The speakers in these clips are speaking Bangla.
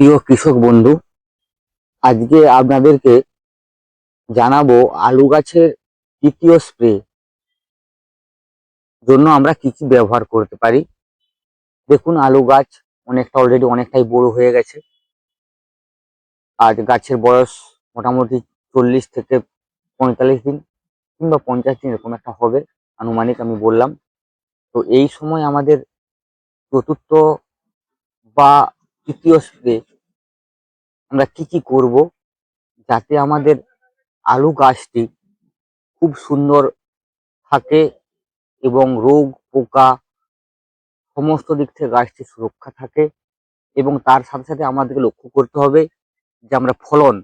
প্রিয় কৃষক বন্ধু, আজকে আপনাদেরকে জানাব আলু গাছের তৃতীয় স্প্রে জন্য আমরা কি কি ব্যবহার করতে পারি। দেখুন, আলু গাছ অনেকটা অলরেডি অনেকটাই বড় হয়ে গেছে। আর গাছের বয়স মোটামুটি চল্লিশ থেকে পঁয়তাল্লিশ দিন কিংবা পঞ্চাশ দিন এরকম একটা হবে, আনুমানিক আমি বললাম। তো এই সময় আমাদের চতুর্থ বা তৃতীয় স্প্রে আমরা কি কি করব যাতে আমাদের আলু গাছটি খুব সুন্দর থাকে এবং রোগ, পোকা সমস্ত দিক থেকে গাছটি সুরক্ষা থাকে এবং তার সাথে সাথে আমাদেরকে লক্ষ্য করতে হবে যে আমরা ফলন,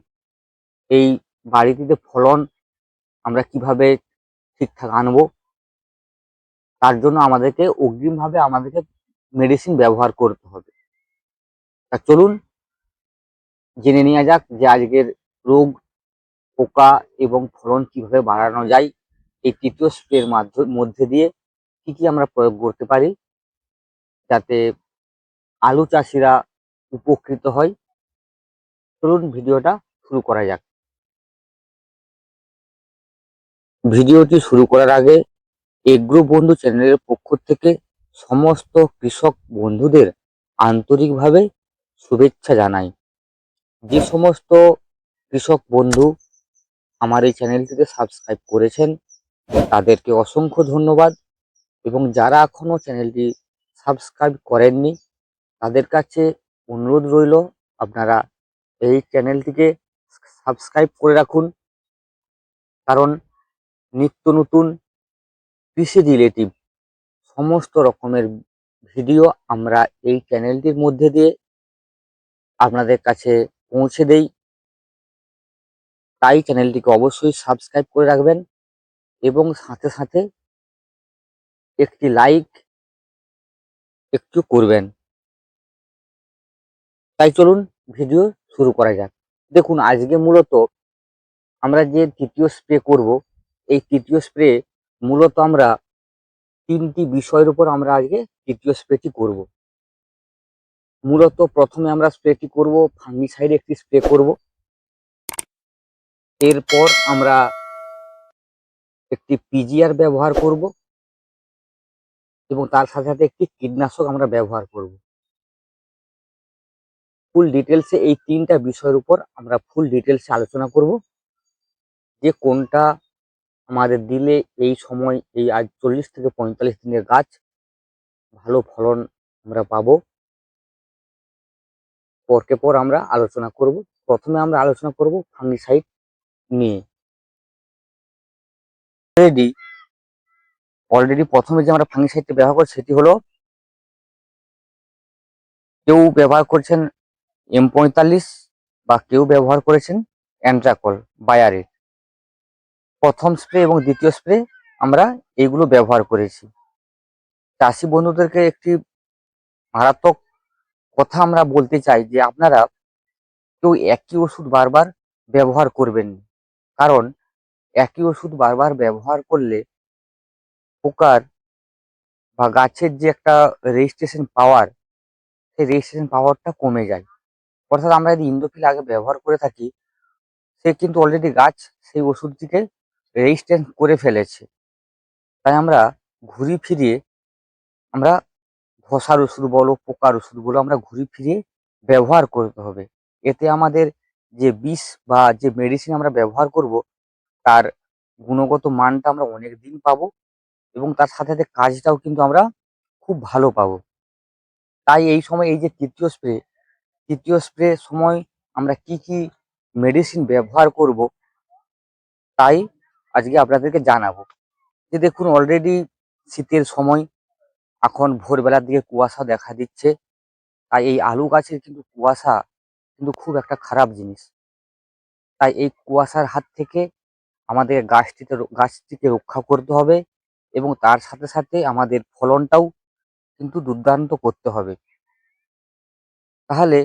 এই বাড়িটিতে ফলন আমরা কীভাবে ঠিকঠাক আনব, তার জন্য আমাদেরকে অগ্রিমভাবে আমাদেরকে মেডিসিন ব্যবহার করতে হবে। তা চলুন, জেনে নেওয়া যাক যে আজকের রোগ, পোকা এবং ফলন কীভাবে বাড়ানো যায়। এই তৃতীয় স্প্রের মধ্যে দিয়ে কি কি আমরা প্রয়োগ করতে পারি যাতে আলু চাষিরা উপকৃত হয়। চলুন ভিডিওটা শুরু করা যাক। ভিডিওটি শুরু করার আগে এগ্রো বন্ধু চ্যানেলের পক্ষ থেকে সমস্ত কৃষক বন্ধুদের আন্তরিকভাবে শুভেচ্ছা জানাই। যে সমস্ত কৃষক বন্ধু আমার এই চ্যানেলটিকে সাবস্ক্রাইব করেছেন, তাদেরকে অসংখ্য ধন্যবাদ এবং যারা এখনও চ্যানেলটি সাবস্ক্রাইব করেননি, তাদের কাছে অনুরোধ রইল আপনারা এই চ্যানেলটিকে সাবস্ক্রাইব করে রাখুন। কারণ নিত্য নতুন কৃষি রিলেটিভ সমস্ত রকমের ভিডিও আমরা এই চ্যানেলটির মধ্যে দিয়ে আপনাদের কাছে পৌঁছে দেই। তাই চ্যানেলটিকে অবশ্যই সাবস্ক্রাইব করে রাখবেন এবং সাথে সাথে একটি লাইক একটু করবেন। তাই চলুন ভিডিও শুরু করা যাক। দেখুন, আজকে মূলত আমরা যে তৃতীয় স্প্রে করব, এই তৃতীয় স্প্রে মূলত আমরা তিনটি বিষয়ের উপর আমরা আজকে তৃতীয় স্প্রেটি করব। মূলত প্রথমে আমরা স্প্রেটি করব? ফাঙ্গিসাইড একটি স্প্রে করব। এরপর আমরা একটি পিজিআর ব্যবহার করব এবং তার সাথে সাথে একটি কীটনাশক আমরা ব্যবহার করব। ফুল ডিটেলসে এই তিনটা বিষয়ের উপর আমরা ফুল ডিটেলসে আলোচনা করব। যে কোনটা আমাদের দিলে এই সময়, এই আজ চল্লিশ থেকে পঁয়তাল্লিশ দিনের গাছ ভালো ফলন আমরা পাবো। পরকে পর আমরা আলোচনা করব। প্রথমে আমরা আলোচনা করব ফাঙ্গিসাইড নিয়ে। অলরেডি অলরেডি প্রথমে যে আমরা ফাঙ্গিসাইডটা ব্যবহার করছি সেটি হলো কেউ ব্যবহার করছেন এম পঁয়তাল্লিশ বা কেউ ব্যবহার করেছেন অ্যান্ট্রাকল বায়ারের প্রথম স্প্রে এবং দ্বিতীয় স্প্রে আমরা এইগুলো ব্যবহার করেছি। চাষি বন্ধুদেরকে একটি মারাত্মক কথা আমরা বলতে চাই যে আপনারা কেউ একই ওষুধ বারবার ব্যবহার করবেন। কারণ একই ওষুধ বারবার ব্যবহার করলে পোকার বা গাছের যে একটা রেজিস্ট্রেশন পাওয়ার সেই রেজিস্ট্রেশন পাওয়ারটা কমে যায় অর্থাৎ আমরা যদি ইন্দোফিল আগে ব্যবহার করে থাকি, সে কিন্তু অলরেডি গাছ সেই ওষুধটিকে রেজিস্ট্যান্স করে ফেলেছে তাই আমরা ঘুরি ফিরিয়ে আমরা ধসার ওষুধ বলো, পোকার ওষুধগুলো আমরা ঘুরে ফিরে ব্যবহার করতে হবে। এতে আমাদের যে বিষ বা যে মেডিসিন আমরা ব্যবহার করব, তার গুণগত মানটা আমরা অনেক দিন পাবো এবং তার সাথে সাথে কাজটাও কিন্তু আমরা খুব ভালো পাবো। তাই এই সময় এই যে তৃতীয় স্প্রে তৃতীয় স্প্রে সময় আমরা কি কি মেডিসিন ব্যবহার করব, তাই আজকে আপনাদেরকে জানাব। যে দেখুন অলরেডি শীতের সময় এখন ভোরবেলার দিকে কুয়াশা দেখা দিচ্ছে। তাই এই আলু গাছের কিন্তু কুয়াশা কিন্তু খুব একটা খারাপ জিনিস। তাই এই কুয়াশার হাত থেকে আমাদের গাছটিতে গাছটিকে রক্ষা করতে হবে এবং তার সাথে সাথে আমাদের ফলনটাও কিন্তু দুর্দান্ত করতে হবে। তাহলে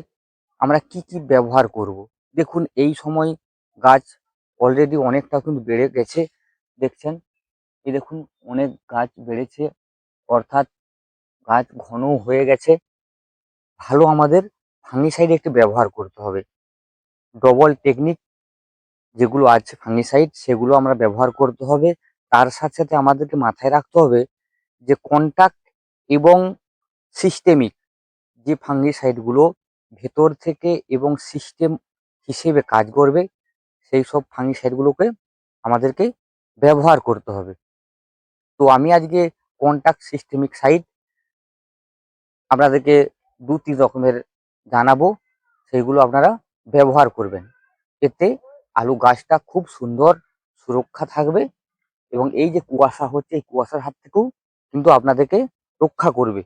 আমরা কি কি ব্যবহার করব? দেখুন, এই সময় গাছ অলরেডি অনেকটা কিন্তু বেড়ে গেছে। দেখছেন? এই দেখুন, অনেক গাছ বেড়েছে। অর্থাৎ গাছ ঘন হয়ে গেছে। ভালো আমাদের ফাঙ্গিসাইড একটি ব্যবহার করতে হবে। ডবল টেকনিক যেগুলো আছে ফাঙ্গিসাইড সেগুলো আমরা ব্যবহার করতে হবে। তার সাথে সাথে আমাদেরকে মাথায় রাখতে হবে যে কন্টাক্ট এবং সিস্টেমিক যে ফাঙ্গিসাইডগুলো ভেতর থেকে এবং সিস্টেম হিসেবে কাজ করবে, সেই সব ফাঙ্গিসাইডগুলোকে আমাদেরকে ব্যবহার করতে হবে। তো আমি আজকে কন্টাক্ট সিস্টেমিক সাইড আপনাদেরকে দু তিন রকমের জানাব, সেইগুলো আপনারা ব্যবহার করবেন। এতে আলু গাছটা খুব সুন্দর সুরক্ষা থাকবে এবং এই যে কুয়াশা হচ্ছে, এই কুয়াশার হাত থেকেও কিন্তু আপনাদেরকে রক্ষা করবে।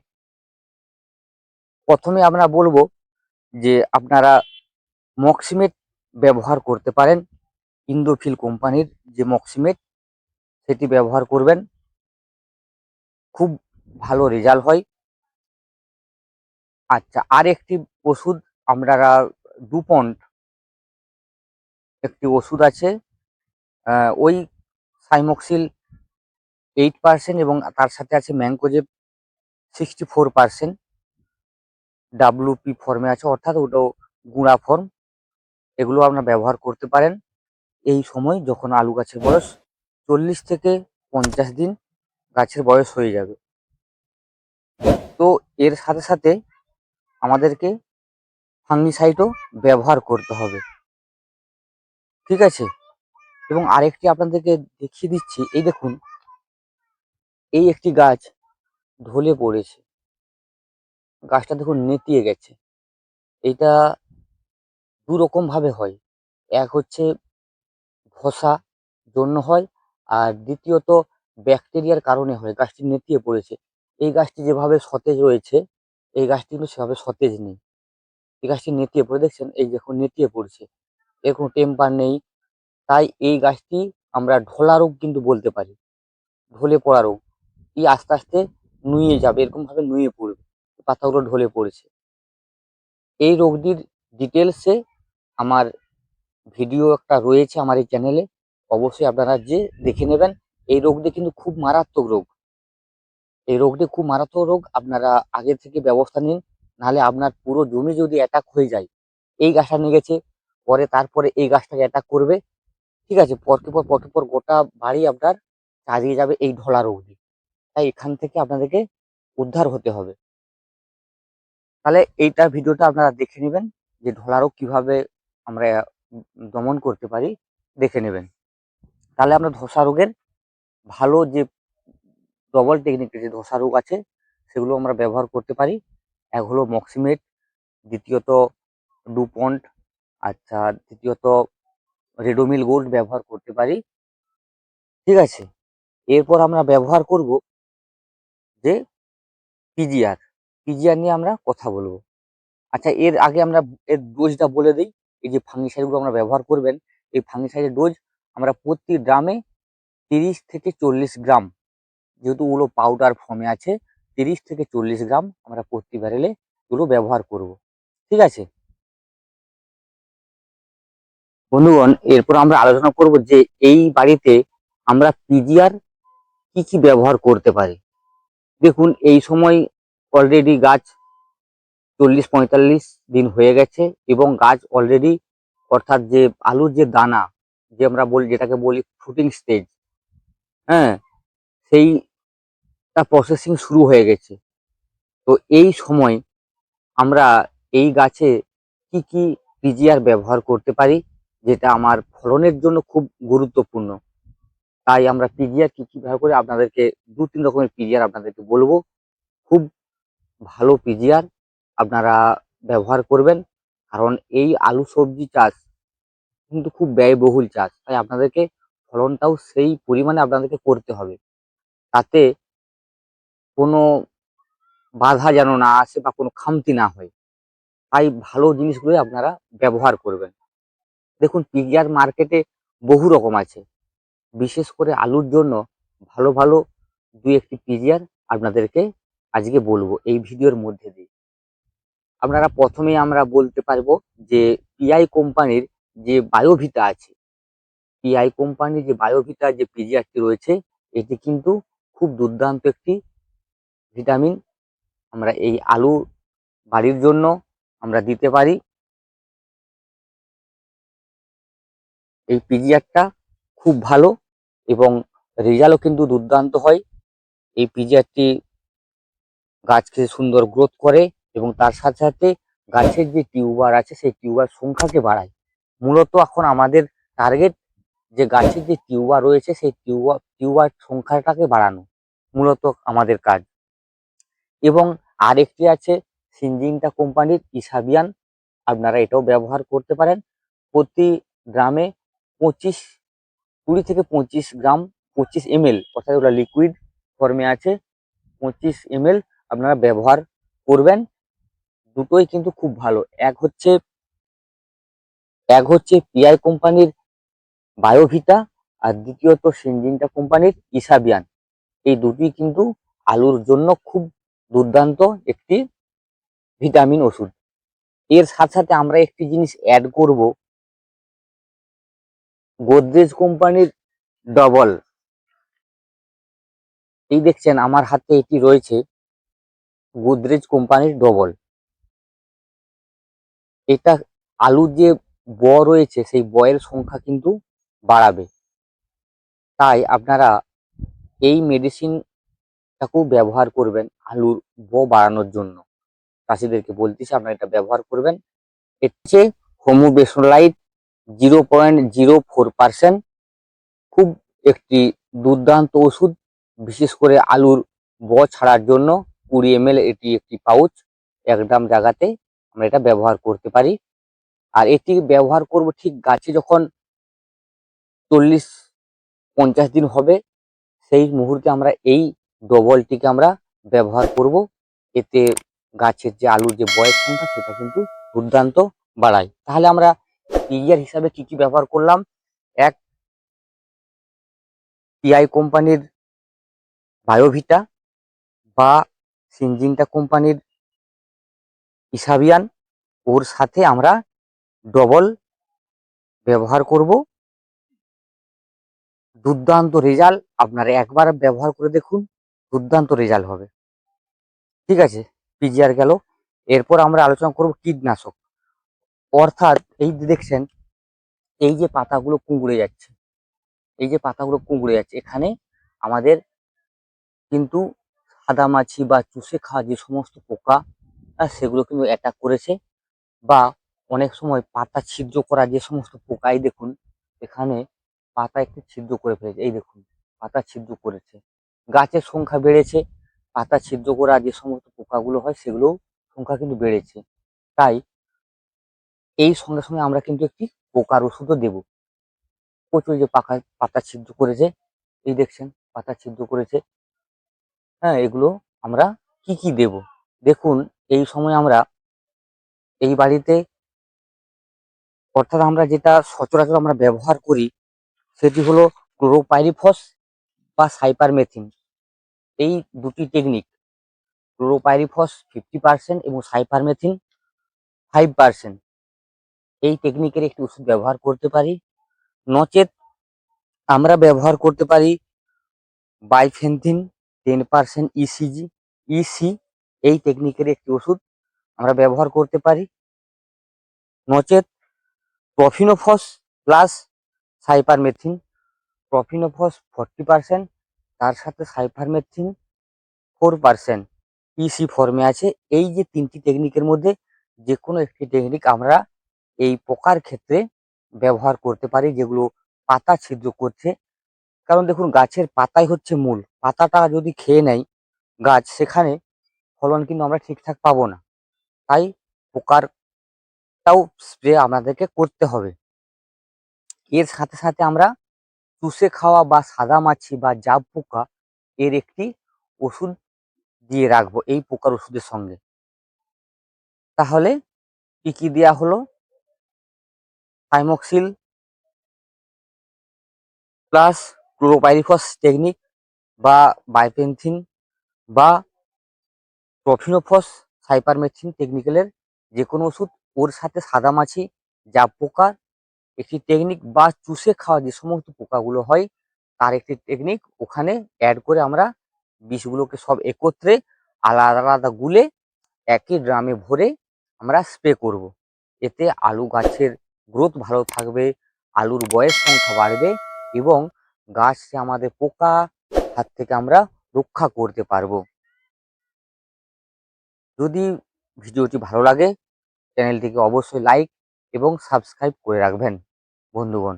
প্রথমে আমরা বলব যে আপনারা মক্সিমেট ব্যবহার করতে পারেন। ইন্দোফিল কোম্পানির যে মক্সিমেট, সেটি ব্যবহার করবেন। খুব ভালো রেজাল্ট হয়। আচ্ছা আর একটি ওষুধ আপনারা ডুপন্ট একটি ওষুধ আছে ওই সাইমক্সিল এইট পার্সেন্ট এবং তার সাথে আছে mancozeb sixty four percent. WP ফর্মে আছে, অর্থাৎ ওটাও গুঁড়া ফর্ম, এগুলো আপনারা ব্যবহার করতে পারেন। এই সময় যখন আলু গাছের বয়স চল্লিশ থেকে পঞ্চাশ দিন গাছের বয়স হয়ে যাবে। তো এর সাথে সাথে আমাদেরকে ফাঙ্গিসাইডও ব্যবহার করতে হবে। ঠিক আছে? এবং আরেকটি আপনাদেরকে দেখিয়ে দিচ্ছি, এই দেখুন, এই একটি গাছ ঢলে পড়েছে। গাছটা দেখুন নেতিয়ে গেছে। এটা দু ভাবে হয়। এক হচ্ছে ধসা জন্য হয়, আর দ্বিতীয়ত ব্যাকটেরিয়ার কারণে হয়। গাছটি নেতিয়ে পড়েছে। এই গাছটি যেভাবে সতেজ রয়েছে এই গাছটি কিন্তু সেভাবে সতেজ নেই। এই গাছটি নেতিয়ে পড়ে, দেখছেন? এই দেখুন, নেতিয়ে পড়ছে। এর কোনো টেম্পার নেই। তাই এই গাছটি আমরা ঢোলা রোগ কিন্তু বলতে পারি। ঢলে পড়া রোগ। এই আস্তে আস্তে নুয়ে যাবে এরকম ভাবে নুয়ে পড়বে। পাতাগুলো ঢলে পড়েছে। এই রোগটির ডিটেলসে আমার ভিডিও একটা রয়েছে আমার এই চ্যানেলে। অবশ্যই আপনারা যে দেখে নেবেন, এই রোগটি কিন্তু খুব মারাত্মক রোগ। এই রোগটি খুব মারাত্মক রোগ। আপনারা আগে থেকে ব্যবস্থা নিন, নাহলে আপনার পুরো জমি যদি অ্যাটাক হয়ে যায়, এই গাছটা নিয়ে গেছে, পরে তারপরে এই গাছটাকে অ্যাটাক করবে। ঠিক আছে, পরকে পর পরকে পর গোটা বাড়ি আপনার চালিয়ে যাবে এই ঢলা রোগটি তাই এখান থেকে আপনাদেরকে উদ্ধার হতে হবে। তাহলে এইটা ভিডিওটা আপনারা দেখে নেবেন, যে ঢলা রোগ কীভাবে আমরা দমন করতে পারি, দেখে নেবেন। তাহলে আমরা ধসা রোগের ভালো যে ডবল টেকনিকের যে ধসা রোগ আছে, সেগুলো আমরা ব্যবহার করতে পারি। এক হলো মক্সিমেট দ্বিতীয়ত ডুপন্ট আচ্ছা তৃতীয়ত রেডোমিল গোল্ড ব্যবহার করতে পারি। ঠিক আছে? এরপর আমরা ব্যবহার করব যে পিজিআর পিজিআর নিয়ে আমরা কথা বলব। আচ্ছা এর আগে আমরা এর ডোজটা বলে দিই। এই যে ফাঙ্গিসাইডগুলো আমরা ব্যবহার করবেন, এই ফাঙ্গিসাইডের ডোজ আমরা প্রতি ড্রামে তিরিশ থেকে চল্লিশ গ্রাম যেহেতু ওগুলো পাউডার ফর্মে আছে, তিরিশ থেকে চল্লিশ গ্রাম আমরা প্রতি ব্যারেলে এগুলো ব্যবহার করব। ঠিক আছে? বন্ধুগণ, এরপর আমরা আলোচনা করব যে এই বাড়িতে আমরা পিজিআর কি কি ব্যবহার করতে পারি। দেখুন, এই সময় অলরেডি গাছ চল্লিশ পঁয়তাল্লিশ দিন হয়ে গেছে এবং গাছ অলরেডি অর্থাৎ যে আলুর যে দানা, যে আমরা বলি, যেটাকে বলি ফ্রুটিং স্টেজ হ্যাঁ সেইটা প্রসেসিং শুরু হয়ে গেছে। তো এই সময় আমরা এই গাছে কি কি পিজিআর ব্যবহার করতে পারি, যেটা আমার ফলনের জন্য খুব গুরুত্বপূর্ণ। তাই আমরা পিজিআর কি কি ব্যবহার করে আপনাদেরকে দু তিন রকমের পিজিআর আপনাদেরকে বলব। খুব ভালো পিজিআর আপনারা ব্যবহার করবেন, কারণ এই আলু সবজি চাষ কিন্তু খুব ব্যয়বহুল চাষ। তাই আপনাদেরকে ফলনটাও সেই পরিমাণে আপনাদেরকে করতে হবে। তাতে কোনো বাধা যেন না আসে বা কোনো খামতি না হয়। তাই ভালো জিনিসগুলোই আপনারা ব্যবহার করবেন। দেখুন পিজিআর মার্কেটে বহু রকম আছে। বিশেষ করে আলুর জন্য ভালো ভালো দুই একটি পিজিআর আপনাদেরকে আজকে বলব এই ভিডিওর মধ্যে দিয়ে। আপনারা প্রথমেই আমরা বলতে পারব যে পিআই কোম্পানির যে বায়োভিটা আছে, পিআই কোম্পানির যে বায়োভিটা যে পিজিআরটি রয়েছে, এটি কিন্তু খুব দুর্দান্ত একটি ভিটামিন আমরা এই আলু বাড়ির জন্য আমরা দিতে পারি। এই পিজিআরটা খুব ভালো এবং রেজাল্টও কিন্তু দুর্দান্ত হয়। এই পিজিআরটি গাছকে সুন্দর গ্রোথ করে এবং তার সাথে সাথে গাছের যে টিউবার আছে, সেই টিউবার সংখ্যাকে বাড়ায়। মূলত এখন আমাদের টার্গেট যে গাছের যে টিউবার রয়েছে, সেই টিউবার টিউবার সংখ্যাটাকে বাড়ানো। মূলত আমাদের কাজ। এবং আরেকটি আছে সিনজিংটা কোম্পানির ইসাবিয়ান। আপনারা এটাও ব্যবহার করতে পারেন। প্রতি গ্রামে পঁচিশ, কুড়ি থেকে পঁচিশ গ্রাম পঁচিশ এমএল, অর্থাৎ ওটা লিকুইড ফর্মে আছে, পঁচিশ এমএল আপনারা ব্যবহার করবেন। দুটোই কিন্তু খুব ভালো। এক হচ্ছে এক হচ্ছে পিআই কোম্পানির বায়োভিটা আর দ্বিতীয়ত সিনজিনটা কোম্পানির ইসাবিয়ান। এই দুটি কিন্তু আলুর জন্য খুব দুর্দান্ত একটি ভিটামিন ওষুধ। এর সাথে সাথে আমরা একটি জিনিস অ্যাড করব। গোদরেজ কোম্পানির ডবল এই দেখছেন, আমার হাতে এটি রয়েছে। গোদরেজ কোম্পানির ডবল এটা আলুর যে ব রয়েছে, সেই বয়ের সংখ্যা কিন্তু বাড়াবে। তাই আপনারা এই মেডিসিনটাকেও ব্যবহার করবেন আলুর ব বাড়ানোর জন্য। চাষিদেরকে বলতেছি, আপনারা এটা ব্যবহার করবেন। হচ্ছে হোমোবেসোলাইট zero point zero four percent খুব একটি দুর্দান্ত ওষুধ, বিশেষ করে আলুর ব ছাড়ার জন্য। কুড়ি এম এটি একটি পাউচ এক জায়গাতে আমরা এটা ব্যবহার করতে পারি। আর এটি ব্যবহার করব ঠিক গাছে যখন চল্লিশ পঞ্চাশ দিন হবে, সেই মুহূর্তে আমরা এই ডবলটিকে আমরা ব্যবহার করব। এতে গাছের যে আলুর যে বয়স সংখ্যা সেটা কিন্তু দুর্দান্ত বাড়ায়। তাহলে আমরা পিজিআর হিসাবে কি কি ব্যবহার করলাম? এক পিআই কোম্পানির বায়োভিটা বা সিনজিনটা কোম্পানির ইসাবিয়ান। ওর সাথে আমরা ডবল ব্যবহার করব। দুর্দান্ত রেজাল্ট। আপনারা একবার ব্যবহার করে দেখুন। দুর্দান্ত রেজাল্ট হবে। ঠিক আছে? পিজিআর গেল। এরপর আমরা আলোচনা করব কীটনাশক। অর্থাৎ এই দেখছেন এই যে পাতাগুলো কুঁকড়ে যাচ্ছে এই যে পাতাগুলো কুঁকড়ে যাচ্ছে এখানে আমাদের কিন্তু সাদামাছি বা চুষে খাওয়া যে সমস্ত পোকা আহ, সেগুলো কিন্তু অ্যাটাক করেছে বা অনেক সময় পাতা ছিদ্র করা যে সমস্ত পোকাই দেখুন এখানে পাতা একটু ছিদ্র করে ফেলেছে। এই দেখুন পাতা ছিদ্র করেছে। গাছের সংখ্যা বেড়েছে, পাতা ছিদ্র করা যে সমস্ত পোকাগুলো হয় সেগুলোও সংখ্যা কিন্তু বেড়েছে। তাই এই সঙ্গে সঙ্গে আমরা কিন্তু একটি পোকার ওষুধও দেব। প্রচুর যে পাকা পাতা ছিদ্র করেছে, এই দেখছেন পাতা ছিদ্র করেছে। হ্যাঁ এগুলো আমরা কি কি দেব? দেখুন, এই সময় আমরা এই বাড়িতে অর্থাৎ আমরা যেটা সচরাচর আমরা ব্যবহার করি, সেটি হলো ক্লোরোপাইরিফস বা সাইপারমেথিন। এই দুটি টেকনিক ক্লোরোপাইরিফস ফিফটি পার্সেন্ট এবং সাইপারমেথিন ফাইভ পার্সেন্ট এই টেকনিকের একটি ওষুধ ব্যবহার করতে পারি। নচেত আমরা ব্যবহার করতে পারি bifenthrin ten percent ECG EC এই টেকনিকের একটি ওষুধ আমরা ব্যবহার করতে পারি। নচেত profenofos plus cypermethrin profenofos forty percent তার সাথে সাইপারমেথিন ফোর পার্সেন্ট পিসি ফর্মে আছে। এই যে তিনটি টেকনিকের মধ্যে যে কোনো একটি টেকনিক আমরা এই পোকার ক্ষেত্রে ব্যবহার করতে পারি, যেগুলো পাতা ছিদ্র করছে। কারণ দেখুন, গাছের পাতাই হচ্ছে মূল। পাতাটা যদি খেয়ে নেয় গাছ সেখানে ফলন কিন্তু আমরা ঠিকঠাক পাবো না। তাই পোকারটাও স্প্রে আমাদেরকে করতে হবে। এর সাথে সাথে আমরা চুষে খাওয়া বা সাদা মাছি বা জাব পোকা এর একটি ওষুধ দিয়ে রাখব এই পোকার ওষুধের সঙ্গে। তাহলে কি কি দেওয়া হলো? থাইমক্সিল প্লাস ক্লোরোপাইরিফস টেকনিক বা বাইপেনথিন বা প্রফিনোফস সাইপারমেথিন টেকনিক্যালের যে কোনো ওষুধ, ওর সাথে সাদামাছি জাব পোকার একটি টেকনিক বা চুষে খাওয়া যে সমস্ত পোকাগুলো হয়, তার একটি টেকনিক ওখানে অ্যাড করে আমরা বিষগুলোকে সব একত্রে আলাদা আলাদা গুলে একই ড্রামে ভরে আমরা স্প্রে করব। এতে আলু গাছের গ্রোথ ভালো থাকবে, আলুর বয়স সংখ্যা বাড়বে এবং গাছকে আমাদের পোকা হাত থেকে আমরা রক্ষা করতে পারব যদি ভিডিওটি ভালো লাগে চ্যানেলটিকে অবশ্যই লাইক এবং সাবস্ক্রাইব করে রাখবেন বন্ধুগণ।